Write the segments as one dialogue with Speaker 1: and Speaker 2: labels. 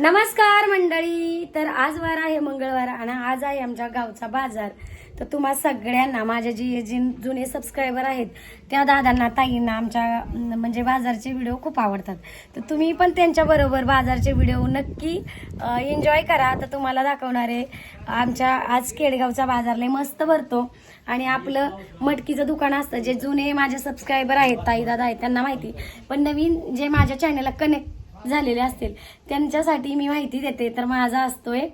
Speaker 1: नमस्कार मंडळी. तर आज वार आहे मंगळवार आणि आज आहे आमच्या गावचा बाजार. तर तुम्हा सगळ्यांना माझे जे जे जुने सबस्क्रायबर आहेत त्या दादांना ताईंना आमच्या म्हणजे बाजारचे व्हिडिओ खूप आवडतात. तर तुम्ही पण त्यांच्याबरोबर बाजारचे व्हिडिओ नक्की एन्जॉय करा. तर तुम्हाला दाखवणार आहे आमच्या आज केडगावचा बाजार लय मस्त भरतो. आणि आपलं मटकीचं दुकान असतं जे जुने माझे सबस्क्रायबर आहेत ताई दादा आहेत त्यांना माहिती. पण नवीन जे माझ्या चॅनलला कनेक्ट झालेले असतील. त्यांच्यासाठी मी माहिती देते. तर माझा असतोय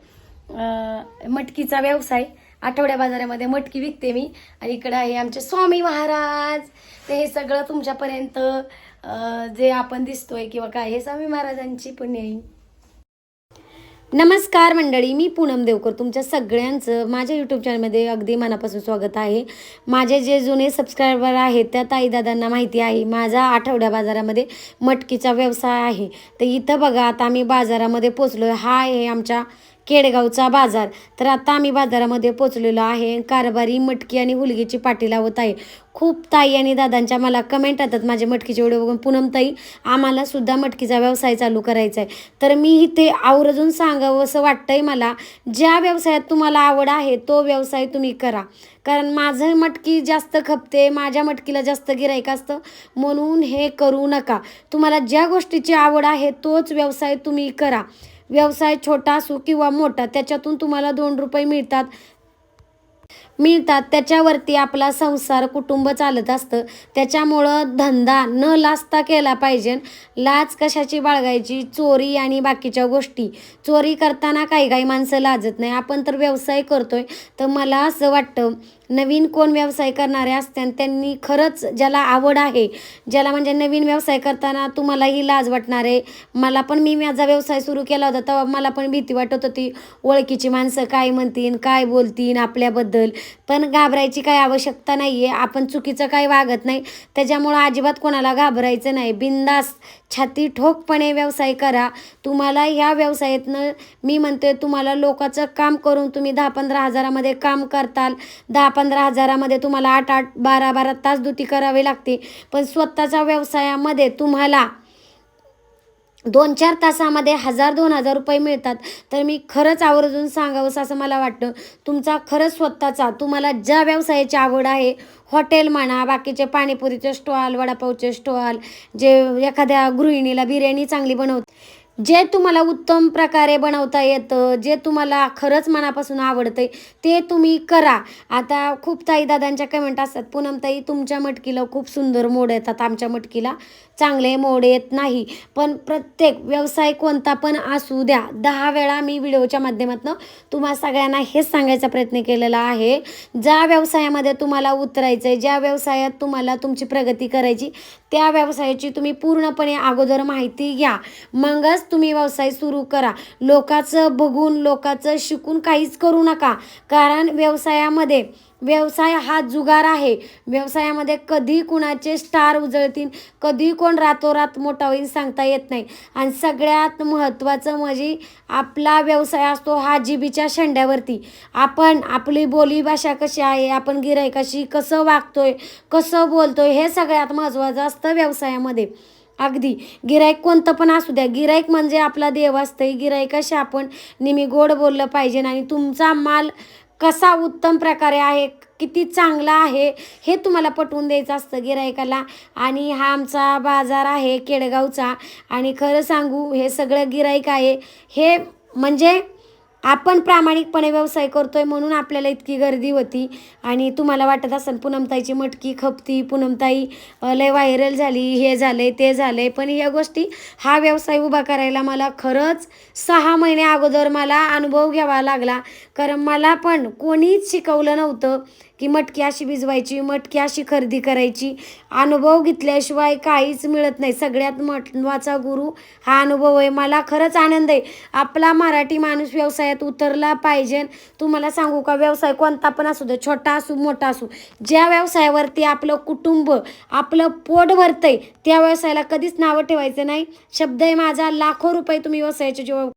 Speaker 1: मटकीचा व्यवसाय. आठवड्या बाजारामध्ये मटकी विकते मी. आणि इकडं आहे आमचे स्वामी महाराज. ते हे सगळं तुमच्यापर्यंत जे आपण दिसतोय किंवा काय हे स्वामी महाराजांची पुण्याई नमस्कार मंडळी मी पूनम देवकर. तुमच्या सगळ्यांचं माझ्या यूट्यूब चॅनलमध्ये अगदी मनापासून स्वागत आहे. माझे जे जुने सबस्क्रायबर आहेत त्या ताईदादांना माहिती आहे माझा आठवड्या बाजारामध्ये मटकीचा व्यवसाय आहे. तर इथं बघा आता आम्ही बाजारामध्ये पोचलो हा आहे आमच्या केडगावचा बाजार. तर आता आम्ही बाजारामध्ये पोचलेलो आहे. कारभारी मटकी आणि हुलगीची पाटी लावत आहे. खूप ताई आणि दादांच्या मला कमेंट येतात. माझे मटकीचे व्हिडिओ बघून पूनम ताई आम्हाला सुद्धा मटकीचा व्यवसाय चालू करायचा आहे. तर मी इथे आवर्जून सांगावं असं वाटतंय मला ज्या व्यवसायात तुम्हाला आवड आहे तो व्यवसाय तुम्ही करा. कारण माझं मटकी जास्त खपते माझ्या मटकीला जास्त गिरायक असतं म्हणून हे करू नका. तुम्हाला ज्या गोष्टीची आवड आहे तोच व्यवसाय तुम्ही करा. व्यवसाय छोटा असो किंवा मोठा त्याच्यातून तुम्हाला दोन रुपये मिळतात. मिळतात. त्याच्यावरती आपला संसार कुटुंब चालत असतं. त्याच्यामुळं धंदा न लाजता केला पाहिजे. लाज कशाची बाळगायची? चोरी आणि बाकीच्या गोष्टी. चोरी करताना काही काही माणसं लाजत नाही. आपण तर व्यवसाय करतोय. तर मला असं वाटतं नवीन कोण व्यवसाय करणारे असते त्यांनी खरंच ज्याला आवड आहे ज्याला म्हणजे नवीन व्यवसाय करताना तुम्हालाही लाज वाटणार आहे. मला पण मी माझा व्यवसाय सुरू केला होता तेव्हा मला पण भीती वाटत होती. ओळखीची माणसं काय म्हणतील काय बोलतील आपल्याबद्दल? पण घाबरायची काही आवश्यकता नाही आहे आपण चुकीचं काही वागत नाही. त्याच्यामुळं अजिबात कोणाला घाबरायचं नाही. बिंदास छाती ठोकपणे व्यवसाय करा. तुम्हाला ह्या व्यवसायातनं मी म्हणते तुम्हाला लोकांचं काम करून तुम्ही दहा पंधरा हजारामध्ये काम करताल. दहा पंधरा हजारामध्ये तुम्हाला आठ आठ बारा बारा तास दुती करावी लागते. पण स्वतःच्या व्यवसायामध्ये तुम्हाला दोन चार तासामध्ये हजार दोन हजार रुपये मिळतात. तर मी खरंच आवर्जून सांगावंसं असं मला वाटतं. तुमचा खरंच स्वतःचा तुम्हाला ज्या व्यवसायाची आवड आहे हॉटेल म्हणा बाकीचे पाणीपुरीचे स्टॉल वडापावचे स्टॉल जे एखाद्या गृहिणीला बिर्याणी चांगली बनवत जे तुम्हाला उत्तम प्रकारे बनवता येतं जे तुम्हाला खरंच मनापासून आवडतंय ते तुम्ही करा. आता खूप ताई दादांच्या कमेंट असतात पूनमताई तुमच्या मटकीला खूप सुंदर मोड येतात. आमच्या मटकीला चांगले मोड येत नाही. पण प्रत्येक व्यवसाय कोणता पण असू द्या दहा वेळा मी व्हिडिओच्या माध्यमातून तुम्हा सगळ्यांना हेच सांगायचा प्रयत्न केलेला आहे. ज्या व्यवसायामध्ये तुम्हाला उतरायचं आहे ज्या व्यवसायात तुम्हाला तुमची प्रगती करायची त्या व्यवसायाची तुम्ही पूर्णपणे अगोदर माहिती घ्या. मगच तुम्ही व्यवसाय सुरू करा. लोकाचं बघून लोकाचं शिकून काहीच करू नका. कारण व्यवसायामध्ये व्यवसाय हा जुगार आहे. व्यवसायामध्ये कधी कुणाचे स्टार उजळतील कधी कोण रातोरात मोठा होईल सांगता येत नाही. आणि सगळ्यात महत्त्वाचं म्हणजे आपला व्यवसाय असतो हा जिबीच्या शेंड्यावरती. आपण आपली बोलीभाषा कशी आहे आपण गिरायकाशी कसं वागतोय कसं बोलतोय हे सगळ्यात महत्त्वाचं असतं व्यवसायामध्ये. अगदी. गिराईक कोणतं पण असू द्या. गिराईक म्हणजे आपला देव असतंय. गिराईकाशी आपण नेहमी गोड बोललं पाहिजे आणि तुमचा माल कसा उत्तम प्रकारे आहे किती चांगला आहे हे तुम्हाला पटवून द्यायचं असतं गिरायकाला आणि हा आमचा बाजार आहे केडगावचा. आणि खरं सांगू हे सगळं गिराईक आहे. हे म्हणजे आपण प्रामाणिकपणे व्यवसाय करतोय म्हणून आपल्याला इतकी गर्दी होती. आणि तुम्हाला वाटत असेल पूनमताईची मटकी खपती पूनमताई लय व्हायरल झाली हे झालंय ते झालंय. पण ह्या गोष्टी हा व्यवसाय उभा करायला मला खरंच सहा महिने अगोदर मला अनुभव घ्यावा लागला. कारण मला पण कोणीच शिकवलं नव्हतं की मटकी अशी भिजवायची मटकी अशी खरेदी करायची. अनुभव घेतल्याशिवाय काहीच मिळत नाही. सगळ्यात महत्त्वाचा गुरु हा अनुभव आहे. मला खरंच आनंद आहे. आपला मराठी माणूस व्यवसायात उतरला पाहिजे. तुम्हाला सांगू का व्यवसाय कोणता पण असू दे छोटा असू मोठा असू ज्या व्यवसायावरती आपलं कुटुंब आपलं पोट भरतंय त्या व्यवसायाला कधीच नावं ठेवायचं नाही. शब्द आहे माझा लाखो रुपये तुम्ही व्यवसायाचे जेव्हा